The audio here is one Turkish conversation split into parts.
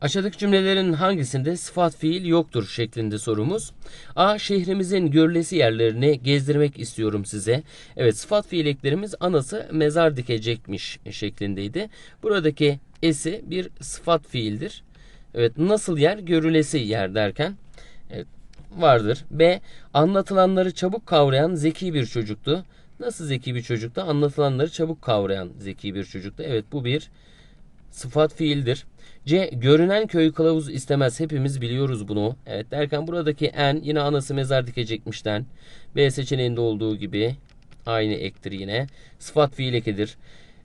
Aşağıdaki cümlelerin hangisinde sıfat fiil yoktur şeklinde sorumuz. A. Şehrimizin görülesi yerlerini gezdirmek istiyorum size. Evet sıfat fiil eklerimiz anası mezar dikecekmiş şeklindeydi. Buradaki esi bir sıfat fiildir. Evet nasıl yer? Görülesi yer derken evet, vardır. B. Anlatılanları çabuk kavrayan zeki bir çocuktu. Nasıl zeki bir çocuktu? Anlatılanları çabuk kavrayan zeki bir çocuktu. Evet bu bir sıfat fiildir. C. Görünen köy kılavuz istemez. Hepimiz biliyoruz bunu. Evet derken buradaki en yine anası mezar dikecekmişten. B seçeneğinde olduğu gibi aynı ektir yine. Sıfat fiil ekidir.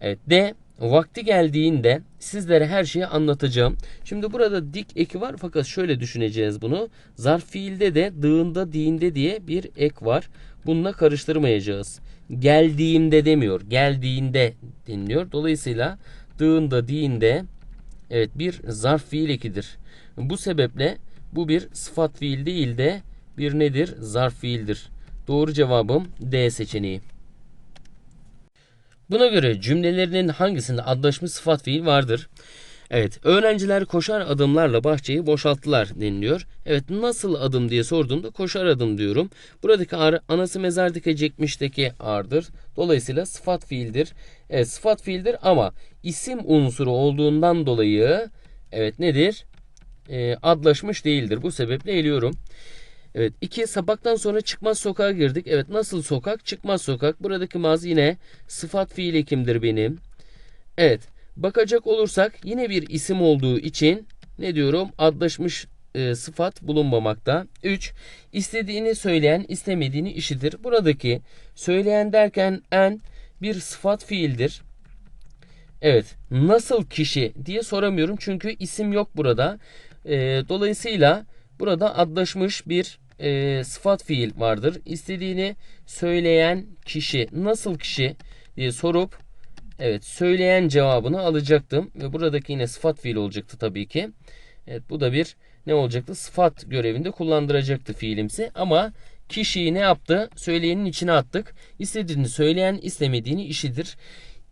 Evet D. Vakti geldiğinde sizlere her şeyi anlatacağım. Şimdi burada dik eki var fakat şöyle düşüneceğiz bunu. Zarf fiilde de dığında diğinde diye bir ek var. Bununla karıştırmayacağız. Geldiğimde demiyor. Geldiğinde deniliyor. Dolayısıyla dığında diğinde evet bir zarf fiil ekidir. Bu sebeple bu bir sıfat fiil değil de bir nedir? Zarf fiildir. Doğru cevabım D seçeneği. Buna göre cümlelerinin hangisinde adlaşmış sıfat fiil vardır? Evet, öğrenciler koşar adımlarla bahçeyi boşalttılar deniliyor. Evet, nasıl adım diye sorduğumda koşar adım diyorum. Buradaki ar, anası mezar dikecekmişteki ardır. Dolayısıyla sıfat fiildir. Evet, sıfat fiildir ama isim unsuru olduğundan dolayı evet nedir? Ee, adlaşmış değildir. Bu sebeple eliyorum. Evet. iki Sabahtan sonra çıkmaz sokağa girdik. Evet. Nasıl sokak? Çıkmaz sokak. Buradaki mazi yine sıfat fiil ekimdir benim. Evet. Bakacak olursak yine bir isim olduğu için ne diyorum? Adlaşmış e, sıfat bulunmamakta. 3. İstediğini söyleyen istemediğini işidir. Buradaki söyleyen derken en bir sıfat fiildir. Evet. Nasıl kişi diye soramıyorum çünkü isim yok burada. E, dolayısıyla Burada adlaşmış bir e, sıfat fiil vardır. İstediğini söyleyen kişi nasıl kişi diye sorup evet söyleyen cevabını alacaktım ve buradaki yine sıfat fiil olacaktı tabii ki. Evet bu da bir ne olacaktı? Sıfat görevinde kullandıracaktı fiilimsi ama kişiyi ne yaptı? Söyleyenin içine attık. İstediğini söyleyen istemediğini işidir.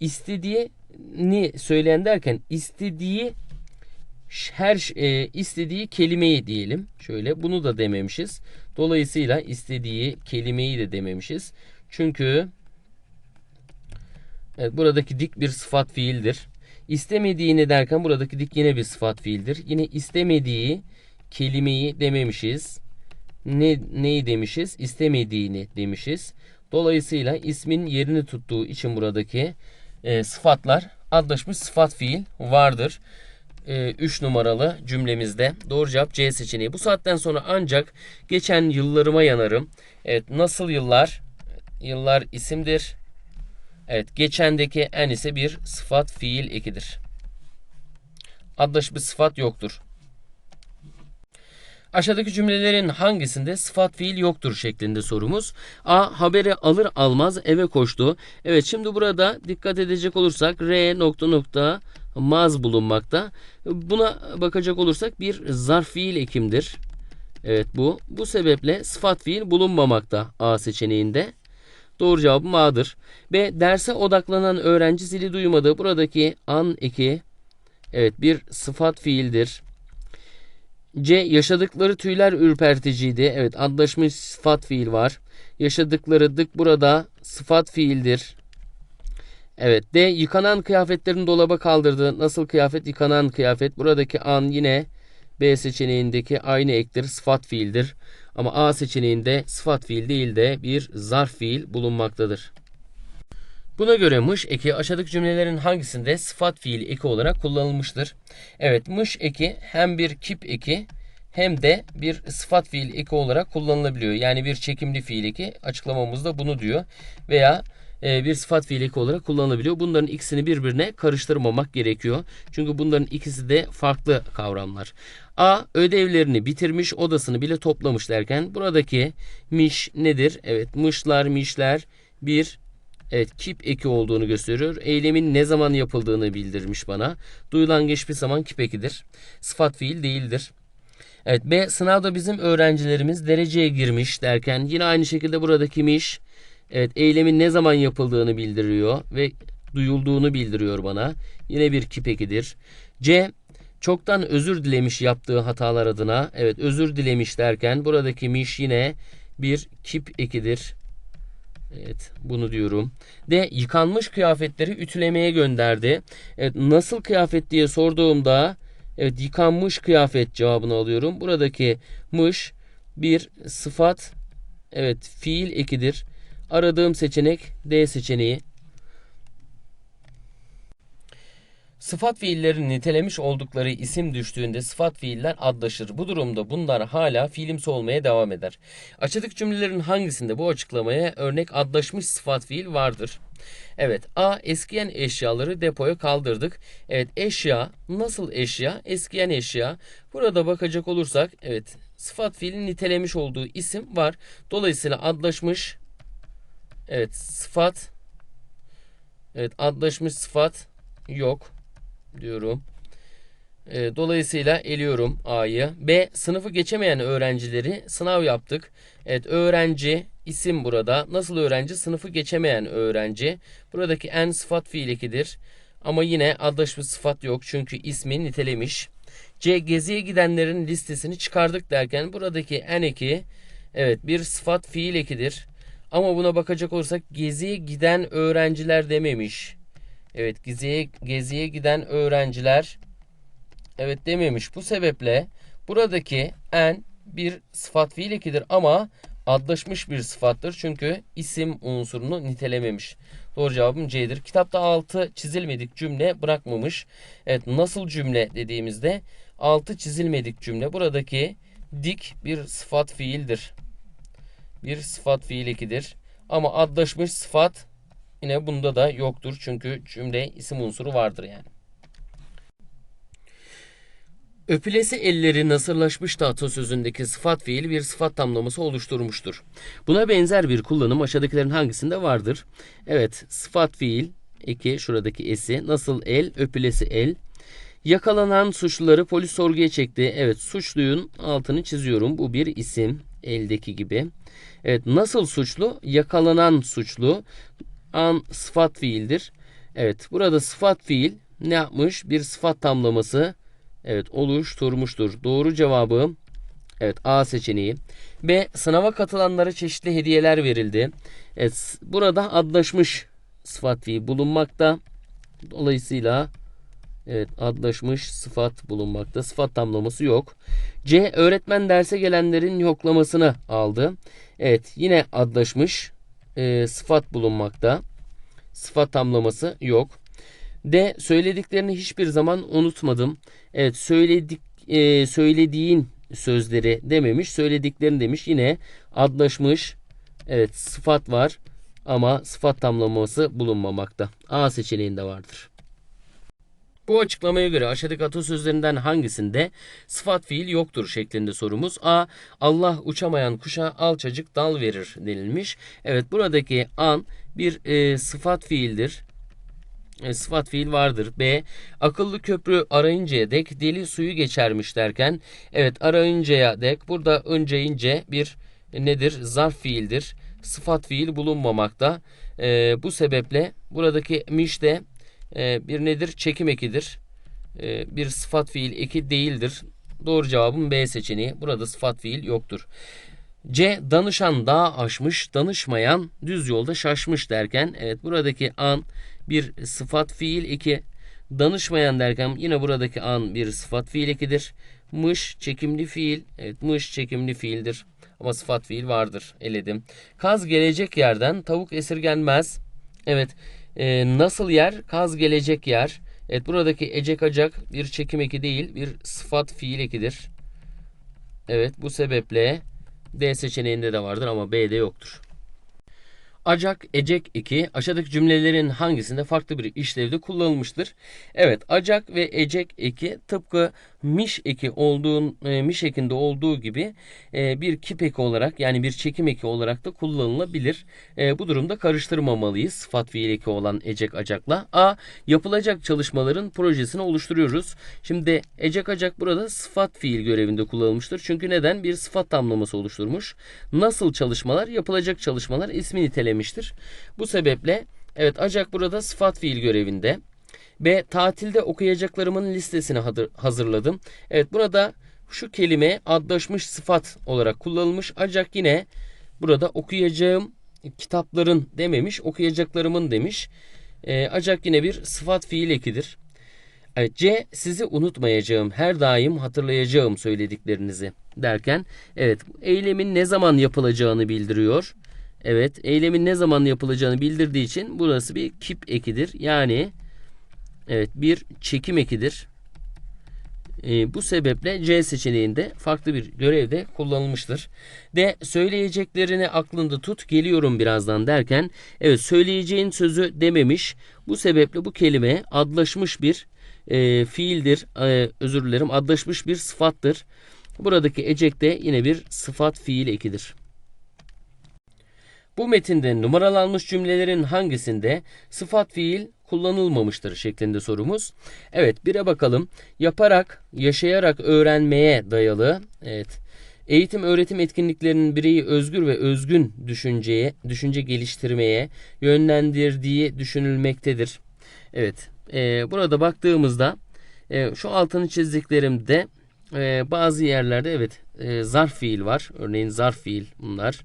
İstediğini söyleyen derken istediği her e, istediği kelimeyi diyelim. Şöyle bunu da dememişiz. Dolayısıyla istediği kelimeyi de dememişiz. Çünkü evet, buradaki dik bir sıfat fiildir. İstemediğini derken buradaki dik yine bir sıfat fiildir. Yine istemediği kelimeyi dememişiz. Ne, neyi demişiz? İstemediğini demişiz. Dolayısıyla ismin yerini tuttuğu için buradaki e, sıfatlar adlaşmış sıfat fiil vardır. 3 numaralı cümlemizde. Doğru cevap C seçeneği. Bu saatten sonra ancak geçen yıllarıma yanarım. Evet nasıl yıllar? Yıllar isimdir. Evet geçendeki en ise bir sıfat fiil ekidir. Adlaş bir sıfat yoktur. Aşağıdaki cümlelerin hangisinde sıfat fiil yoktur şeklinde sorumuz. A. Haberi alır almaz eve koştu. Evet şimdi burada dikkat edecek olursak R nokta nokta maz bulunmakta. Buna bakacak olursak bir zarf fiil ekimdir. Evet bu. Bu sebeple sıfat fiil bulunmamakta A seçeneğinde. Doğru cevabım A'dır. B. Derse odaklanan öğrenci zili duymadı. Buradaki an eki evet bir sıfat fiildir. C. Yaşadıkları tüyler ürperticiydi. Evet adlaşmış sıfat fiil var. Yaşadıkları dık burada sıfat fiildir. Evet D. Yıkanan kıyafetlerini dolaba kaldırdı. Nasıl kıyafet? Yıkanan kıyafet. Buradaki an yine B seçeneğindeki aynı ektir. Sıfat fiildir. Ama A seçeneğinde sıfat fiil değil de bir zarf fiil bulunmaktadır. Buna göre mış eki aşağıdaki cümlelerin hangisinde sıfat fiil eki olarak kullanılmıştır? Evet mış eki hem bir kip eki hem de bir sıfat fiil eki olarak kullanılabiliyor. Yani bir çekimli fiil eki açıklamamızda bunu diyor. Veya bir sıfat fiil eki olarak kullanılabiliyor. Bunların ikisini birbirine karıştırmamak gerekiyor. Çünkü bunların ikisi de farklı kavramlar. A ödevlerini bitirmiş odasını bile toplamış derken buradaki miş nedir? Evet mışlar mişler bir Evet kip eki olduğunu gösteriyor. Eylemin ne zaman yapıldığını bildirmiş bana. Duyulan geçmiş zaman kip ekidir. Sıfat fiil değildir. Evet B sınavda bizim öğrencilerimiz dereceye girmiş derken yine aynı şekilde buradaki miş evet eylemin ne zaman yapıldığını bildiriyor ve duyulduğunu bildiriyor bana. Yine bir kip ekidir. C Çoktan özür dilemiş yaptığı hatalar adına. Evet özür dilemiş derken buradaki miş yine bir kip ekidir. Evet bunu diyorum. D. Yıkanmış kıyafetleri ütülemeye gönderdi. Evet nasıl kıyafet diye sorduğumda evet yıkanmış kıyafet cevabını alıyorum. Buradaki mış bir sıfat evet fiil ekidir. Aradığım seçenek D seçeneği. Sıfat fiillerin nitelemiş oldukları isim düştüğünde sıfat fiiller adlaşır. Bu durumda bunlar hala fiilimsi olmaya devam eder. Açık cümlelerin hangisinde bu açıklamaya örnek adlaşmış sıfat fiil vardır? Evet A. Eskiyen eşyaları depoya kaldırdık. Evet eşya nasıl eşya? Eskiyen eşya. Burada bakacak olursak evet sıfat fiilin nitelemiş olduğu isim var. Dolayısıyla adlaşmış evet sıfat evet adlaşmış sıfat yok diyorum. E, dolayısıyla eliyorum A'yı. B. Sınıfı geçemeyen öğrencileri sınav yaptık. Evet öğrenci isim burada. Nasıl öğrenci? Sınıfı geçemeyen öğrenci. Buradaki en sıfat fiil ekidir. Ama yine adlaşmış sıfat yok çünkü ismi nitelemiş. C. Geziye gidenlerin listesini çıkardık derken buradaki en eki evet bir sıfat fiil ekidir. Ama buna bakacak olursak geziye giden öğrenciler dememiş. Evet geziye, geziye giden öğrenciler evet dememiş. Bu sebeple buradaki en bir sıfat fiil ekidir ama adlaşmış bir sıfattır. Çünkü isim unsurunu nitelememiş. Doğru cevabım C'dir. Kitapta altı çizilmedik cümle bırakmamış. Evet nasıl cümle dediğimizde altı çizilmedik cümle. Buradaki dik bir sıfat fiildir. Bir sıfat fiil ekidir. Ama adlaşmış sıfat Yine bunda da yoktur. Çünkü cümle isim unsuru vardır yani. Öpülesi elleri nasırlaşmış da atasözündeki sıfat fiil bir sıfat tamlaması oluşturmuştur. Buna benzer bir kullanım aşağıdakilerin hangisinde vardır? Evet, sıfat fiil, eki şuradaki esi, nasıl el, öpülesi el. Yakalanan suçluları polis sorguya çekti. Evet, suçluyun altını çiziyorum. Bu bir isim, eldeki gibi. Evet, nasıl suçlu? Yakalanan suçlu an sıfat fiildir. Evet burada sıfat fiil ne yapmış? Bir sıfat tamlaması evet oluşturmuştur. Doğru cevabı evet A seçeneği. B sınava katılanlara çeşitli hediyeler verildi. Evet burada adlaşmış sıfat fiil bulunmakta. Dolayısıyla Evet adlaşmış sıfat bulunmakta. Sıfat tamlaması yok. C. Öğretmen derse gelenlerin yoklamasını aldı. Evet yine adlaşmış e, sıfat bulunmakta. Sıfat tamlaması yok. D. Söylediklerini hiçbir zaman unutmadım. Evet söyledik e, söylediğin sözleri dememiş. Söylediklerini demiş. Yine adlaşmış. Evet sıfat var ama sıfat tamlaması bulunmamakta. A seçeneğinde vardır. Bu açıklamaya göre aşağıdaki atasözlerinden hangisinde sıfat fiil yoktur şeklinde sorumuz. A. Allah uçamayan kuşa alçacık dal verir denilmiş. Evet buradaki an bir e, sıfat fiildir. E, sıfat fiil vardır. B. Akıllı köprü arayıncaya dek deli suyu geçermiş derken evet arayıncaya dek burada önceyince bir e, nedir? Zarf fiildir. Sıfat fiil bulunmamakta. E, bu sebeple buradaki miş de e, bir nedir? Çekim ekidir. E, bir sıfat fiil eki değildir. Doğru cevabım B seçeneği. Burada sıfat fiil yoktur. C. Danışan dağ aşmış, danışmayan düz yolda şaşmış derken evet buradaki an bir sıfat fiil eki. Danışmayan derken yine buradaki an bir sıfat fiil ekidir. Mış çekimli fiil. Evet mış çekimli fiildir. Ama sıfat fiil vardır. Eledim. Kaz gelecek yerden tavuk esirgenmez. Evet e, nasıl yer? Kaz gelecek yer. Evet buradaki ecek acak bir çekim eki değil bir sıfat fiil ekidir. Evet bu sebeple D seçeneğinde de vardır ama B'de yoktur. Acak, ecek 2 aşağıdaki cümlelerin hangisinde farklı bir işlevde kullanılmıştır? Evet, acak ve ecek eki tıpkı miş eki olduğun e, miş ekinde olduğu gibi e, bir kip eki olarak yani bir çekim eki olarak da kullanılabilir. E, bu durumda karıştırmamalıyız sıfat fiil eki olan ecek acakla. A. Yapılacak çalışmaların projesini oluşturuyoruz. Şimdi ecek acak burada sıfat fiil görevinde kullanılmıştır. Çünkü neden? Bir sıfat tamlaması oluşturmuş. Nasıl çalışmalar? Yapılacak çalışmalar ismi nitelemiştir. Bu sebeple evet acak burada sıfat fiil görevinde. B. Tatilde okuyacaklarımın listesini hazırladım. Evet burada şu kelime adlaşmış sıfat olarak kullanılmış ancak yine burada okuyacağım kitapların dememiş okuyacaklarımın demiş. Ee, ancak yine bir sıfat fiil ekidir. Evet, C. Sizi unutmayacağım, her daim hatırlayacağım söylediklerinizi derken evet eylemin ne zaman yapılacağını bildiriyor. Evet eylemin ne zaman yapılacağını bildirdiği için burası bir kip ekidir. Yani evet bir çekim ekidir. Ee, bu sebeple C seçeneğinde farklı bir görevde kullanılmıştır. D. Söyleyeceklerini aklında tut geliyorum birazdan derken evet söyleyeceğin sözü dememiş. Bu sebeple bu kelime adlaşmış bir e, fiildir. E, özür dilerim adlaşmış bir sıfattır. Buradaki ecek de yine bir sıfat fiil ekidir. Bu metinde numaralanmış cümlelerin hangisinde sıfat fiil kullanılmamıştır şeklinde sorumuz. Evet bire bakalım. Yaparak, yaşayarak öğrenmeye dayalı. Evet. Eğitim öğretim etkinliklerinin bireyi özgür ve özgün düşünceye, düşünce geliştirmeye yönlendirdiği düşünülmektedir. Evet. e, burada baktığımızda e, şu altını çizdiklerimde e, bazı yerlerde evet e, zarf fiil var. Örneğin zarf fiil bunlar.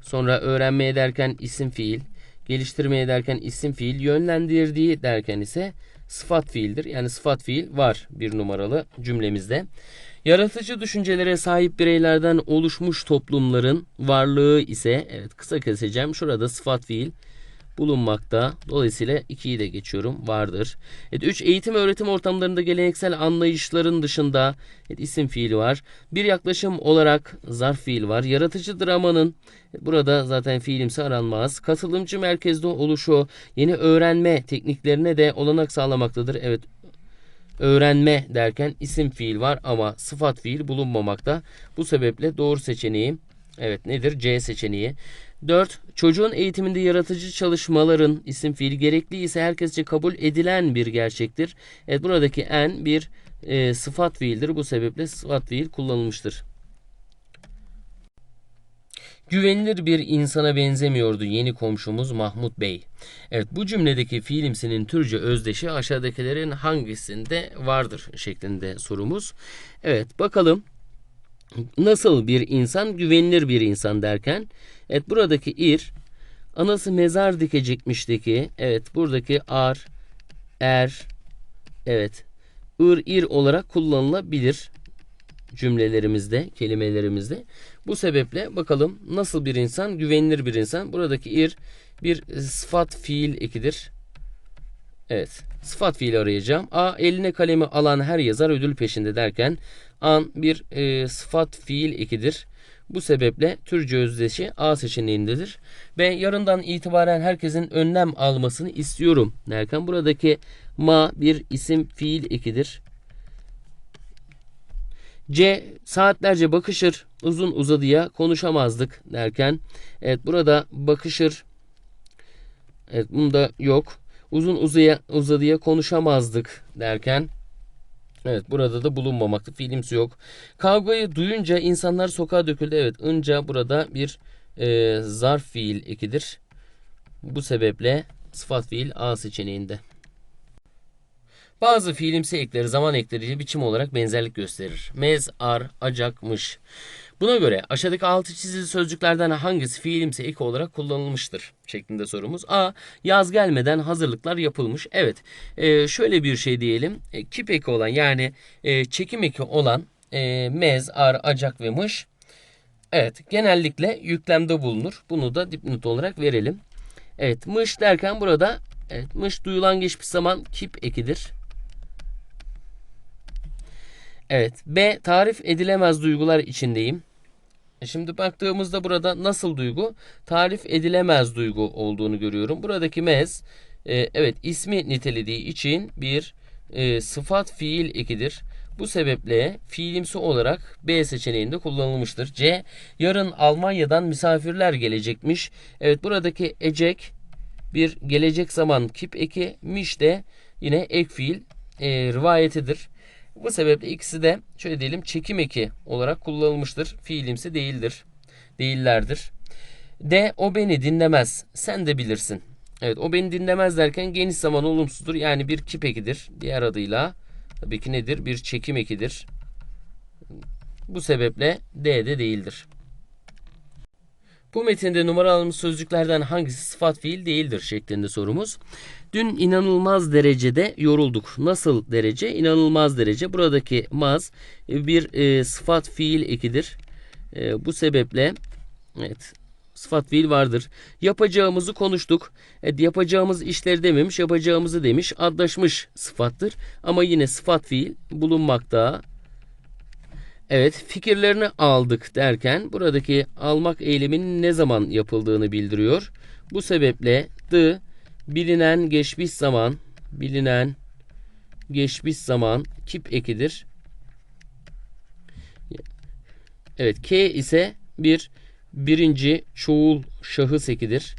Sonra öğrenmeye derken isim fiil, geliştirmeye derken isim fiil, yönlendirdiği derken ise sıfat fiildir. Yani sıfat fiil var bir numaralı cümlemizde. Yaratıcı düşüncelere sahip bireylerden oluşmuş toplumların varlığı ise evet kısa keseceğim. Şurada sıfat fiil bulunmakta. Dolayısıyla 2'yi de geçiyorum. Vardır. Evet, 3. Eğitim öğretim ortamlarında geleneksel anlayışların dışında evet, isim fiili var. Bir yaklaşım olarak zarf fiil var. Yaratıcı dramanın burada zaten fiilimsi aranmaz. Katılımcı merkezde oluşu yeni öğrenme tekniklerine de olanak sağlamaktadır. Evet öğrenme derken isim fiil var ama sıfat fiil bulunmamakta. Bu sebeple doğru seçeneğim evet nedir? C seçeneği. 4. Çocuğun eğitiminde yaratıcı çalışmaların isim fiil gerekli ise herkesçe kabul edilen bir gerçektir. Evet buradaki en bir e, sıfat fiildir. Bu sebeple sıfat fiil kullanılmıştır. Güvenilir bir insana benzemiyordu yeni komşumuz Mahmut Bey. Evet bu cümledeki fiilimsinin Türkçe özdeşi aşağıdakilerin hangisinde vardır şeklinde sorumuz. Evet bakalım nasıl bir insan güvenilir bir insan derken evet buradaki ir anası mezar dikecekmişteki evet buradaki ar er evet ır ir olarak kullanılabilir cümlelerimizde kelimelerimizde. Bu sebeple bakalım nasıl bir insan güvenilir bir insan. Buradaki ir bir sıfat fiil ekidir Evet. Sıfat fiili arayacağım. A. Eline kalemi alan her yazar ödül peşinde derken an bir e, sıfat fiil ekidir. Bu sebeple Türkçe özdeşi A seçeneğindedir. B. Yarından itibaren herkesin önlem almasını istiyorum derken buradaki ma bir isim fiil ekidir. C. Saatlerce bakışır uzun uzadıya konuşamazdık derken evet burada bakışır evet bunda yok uzun uzaya, uzadıya konuşamazdık derken evet burada da bulunmamakta fiilimsi yok. Kavgayı duyunca insanlar sokağa döküldü. Evet ınca burada bir e, zarf fiil ekidir. Bu sebeple sıfat fiil A seçeneğinde. Bazı fiilimsi ekleri zaman ekleriyle biçim olarak benzerlik gösterir. Mez, ar, acakmış. Buna göre aşağıdaki altı çizili sözcüklerden hangisi fiilimsi eki olarak kullanılmıştır? Şeklinde sorumuz. A. Yaz gelmeden hazırlıklar yapılmış. Evet. E, şöyle bir şey diyelim. E, kip eki olan yani e, çekim eki olan e, mez, ar, acak ve mış. Evet. Genellikle yüklemde bulunur. Bunu da dipnot olarak verelim. Evet. Mış derken burada evet, mış duyulan geçmiş zaman kip ekidir. Evet. B. Tarif edilemez duygular içindeyim. E Şimdi baktığımızda burada nasıl duygu? Tarif edilemez duygu olduğunu görüyorum. Buradaki mez e, evet ismi nitelediği için bir e, sıfat fiil ekidir. Bu sebeple fiilimsi olarak B seçeneğinde kullanılmıştır. C. Yarın Almanya'dan misafirler gelecekmiş. Evet buradaki ecek bir gelecek zaman kip eki miş de yine ek fiil e, rivayetidir. Bu sebeple ikisi de şöyle diyelim çekim eki olarak kullanılmıştır. Fiilimsi değildir. Değillerdir. D. O beni dinlemez. Sen de bilirsin. Evet o beni dinlemez derken geniş zaman olumsuzdur. Yani bir kip ekidir. Diğer adıyla tabii ki nedir? Bir çekim ekidir. Bu sebeple D de değildir. Bu metinde numaralanmış sözcüklerden hangisi sıfat fiil değildir şeklinde sorumuz. Dün inanılmaz derecede yorulduk. Nasıl derece? İnanılmaz derece. Buradaki maz e, bir e, sıfat fiil ekidir. E, bu sebeple evet sıfat fiil vardır. Yapacağımızı konuştuk. Evet, yapacağımız işleri dememiş, yapacağımızı demiş. Adlaşmış sıfattır. Ama yine sıfat fiil bulunmakta. Evet, fikirlerini aldık derken buradaki almak eyleminin ne zaman yapıldığını bildiriyor. Bu sebeple the bilinen geçmiş zaman, bilinen geçmiş zaman kip ekidir. Evet, K ise bir birinci çoğul şahıs ekidir.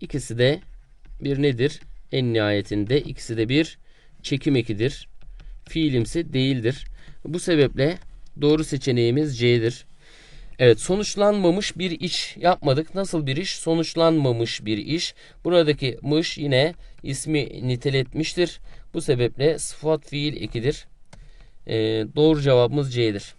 İkisi de bir nedir? En nihayetinde ikisi de bir çekim ekidir. Fiilimsi değildir. Bu sebeple doğru seçeneğimiz C'dir. Evet sonuçlanmamış bir iş yapmadık. Nasıl bir iş? Sonuçlanmamış bir iş. Buradaki mış yine ismi niteletmiştir. Bu sebeple sıfat fiil ekidir. Ee, doğru cevabımız C'dir.